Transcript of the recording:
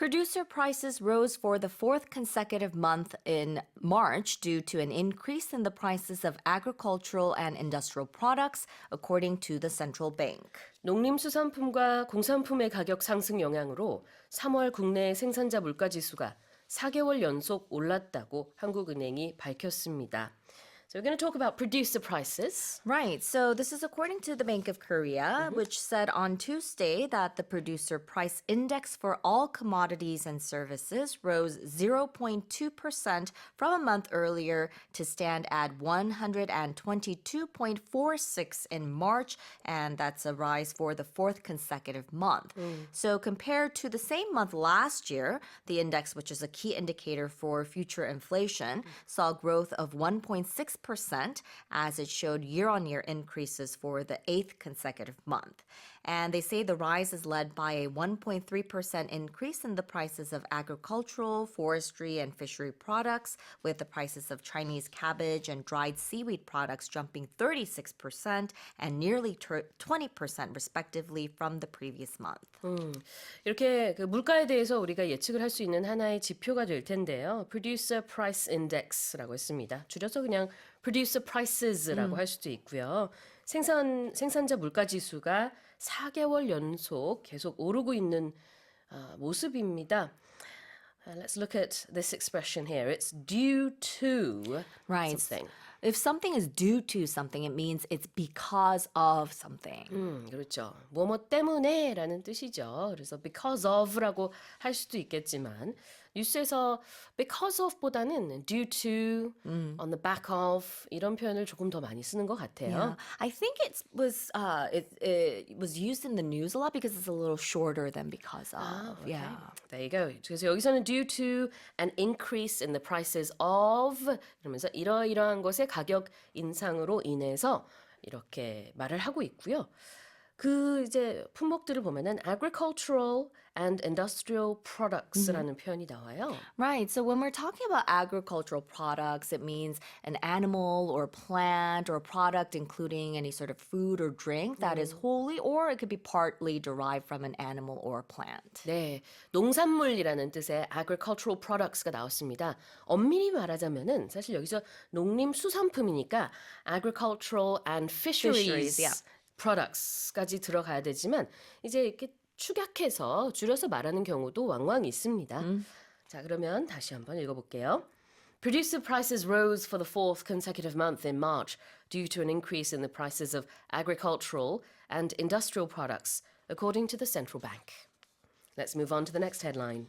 Producer prices rose for the fourth consecutive month in March due to an increase in the prices of agricultural and industrial products, according to the central bank. 농림수산품과 공산품의 가격 상승 영향으로 3월 국내 생산자 물가 지수가 4개월 연속 올랐다고 한국은행이 밝혔습니다. So we're going to talk about producer prices. Right. So this is according to the Bank of Korea, mm-hmm. which said on Tuesday that the producer price index for all commodities and services rose 0.2% from a month earlier to stand at 122.46 in March, and that's a rise for the fourth consecutive month. Mm. So compared to the same month last year, the index, which is a key indicator for future inflation, mm. saw growth of 1.6 percent as it showed year on year increases for the eighth consecutive month. And they say the rise is led by a 1.3% increase in the prices of agricultural, forestry, and fishery products, with the prices of Chinese cabbage and dried seaweed products jumping 36% and nearly tur- 20% respectively from the previous month. 이렇게 그 물가에 대해서 우리가 예측을 할 수 있는 하나의 지표가 될 텐데요. Producer Price Index라고 했습니다. 줄여서 그냥 Producer Prices라고 할 수도 있고요. 생산 생산자 물가 지수가 4개월 연속 계속 오르고 있는 아, 모습입니다. Uh, let's look at this expression here. It's due to Right. something. If something is due to something, it means it's because of something. 음, 그렇죠. 뭐뭐 때문에라는 뜻이죠. 그래서 because of라고 할 수도 있겠지만 뉴스에서 because of보다는 due to, on the back of 이런 표현을 조금 더 많이 쓰는 것 같아요. Yeah, I think it was uh, it, it was used in the news a lot because it's a little shorter than because of. Yeah. There you go. 그래서 여기서는 due to an increase in the prices of 이러면서 이러이러한 것의 가격 인상으로 인해서 이렇게 말을 하고 있고요. 그 이제 품목들을 보면은 agricultural and industrial products라는 표현이 나와요. Right. So when we're talking about agricultural products, it means an animal or plant or product including any sort of food or drink that is wholly or it could be partly derived from an animal or plant. 네, 농산물이라는 뜻의 agricultural products가 나왔습니다. 엄밀히 말하자면은 사실 여기서 농림수산품이니까 agricultural and fisheries, Fisheries, yeah. products까지 들어가야 되지만 이제 이렇게 축약해서 줄여서 말하는 경우도 왕왕 있습니다. 자, 그러면 다시 한번 읽어볼게요. Producer prices rose for the fourth consecutive month in March due to an increase in the prices of agricultural and industrial products, according to the central bank. Let's move on to the next headline.